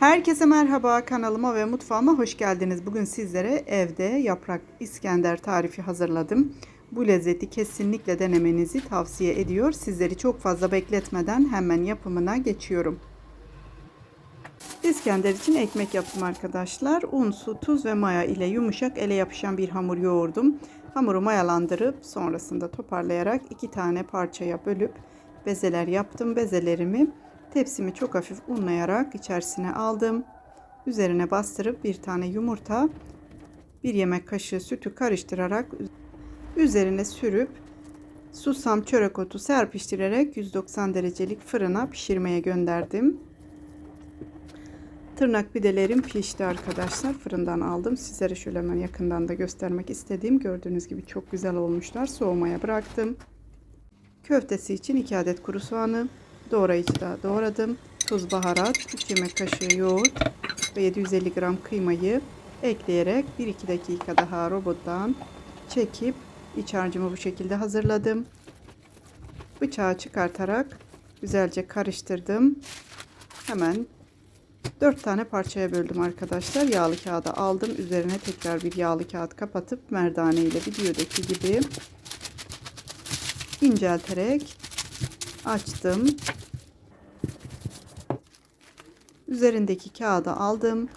Herkese merhaba kanalıma ve mutfağıma hoş geldiniz. Bugün sizlere evde yaprak İskender tarifi hazırladım. Bu lezzeti kesinlikle denemenizi tavsiye ediyor. Sizleri çok fazla bekletmeden hemen yapımına geçiyorum. İskender için ekmek yaptım arkadaşlar. Un, su, tuz ve maya ile yumuşak ele yapışan bir hamur yoğurdum. Hamuru mayalandırıp sonrasında toparlayarak iki tane parçaya bölüp bezeler yaptım. Bezelerimi tepsimi çok hafif unlayarak içerisine aldım. Üzerine bastırıp bir tane yumurta, bir yemek kaşığı sütü karıştırarak üzerine sürüp susam çörek otu serpiştirerek 190 derecelik fırına pişirmeye gönderdim. Tırnak pidelerim pişti arkadaşlar. Fırından aldım. Sizlere şöyle hemen yakından da göstermek istediğim. Gördüğünüz gibi çok güzel olmuşlar. Soğumaya bıraktım. Köftesi için 2 adet kuru soğanı doğrayıcıda doğradım. Tuz, baharat, 3 yemek kaşığı yoğurt ve 750 gram kıymayı ekleyerek 1-2 dakika daha robottan çekip iç harcımı bu şekilde hazırladım. Bıçağı çıkartarak güzelce karıştırdım. Hemen 4 tane parçaya böldüm arkadaşlar. Yağlı kağıda aldım. Üzerine tekrar bir yağlı kağıt kapatıp merdane ile videodaki gibi incelterek açtım. Üzerindeki kağıdı aldım.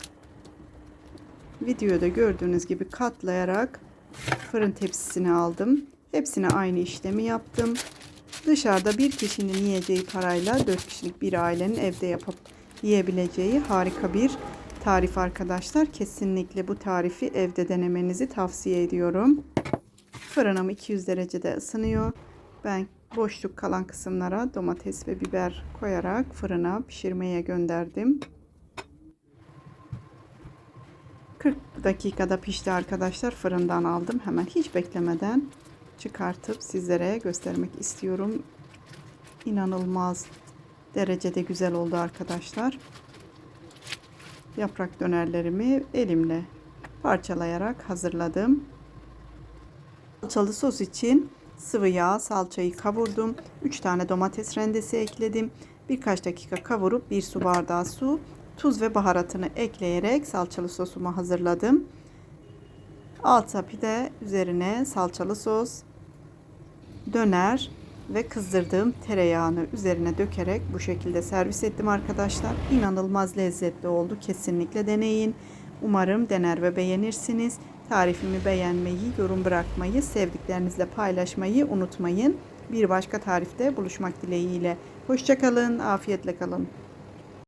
Videoda gördüğünüz gibi katlayarak fırın tepsisine aldım. Hepsine aynı işlemi yaptım. Dışarıda bir kişinin yiyeceği parayla 4 kişilik bir ailenin evde yapıp yiyebileceği harika bir tarif arkadaşlar. Kesinlikle bu tarifi evde denemenizi tavsiye ediyorum. Fırınım 200 derecede ısınıyor. Ben boşluk kalan kısımlara domates ve biber koyarak fırına pişirmeye gönderdim. 40 dakikada pişti arkadaşlar. Fırından aldım. Hemen hiç beklemeden çıkartıp sizlere göstermek istiyorum. İnanılmaz derecede güzel oldu arkadaşlar. Yaprak dönerlerimi elimle parçalayarak hazırladım. Salçalı sos için sıvı yağ, salçayı kavurdum. 3 tane domates rendesi ekledim. Birkaç dakika kavurup 1 su bardağı su, tuz ve baharatını ekleyerek salçalı sosumu hazırladım. Alta pide üzerine salçalı sos, döner ve kızdırdığım tereyağını üzerine dökerek bu şekilde servis ettim arkadaşlar. İnanılmaz lezzetli oldu. Kesinlikle deneyin. Umarım dener ve beğenirsiniz. Tarifimi beğenmeyi, yorum bırakmayı, sevdiklerinizle paylaşmayı unutmayın. Bir başka tarifte buluşmak dileğiyle. Hoşçakalın, afiyetle kalın.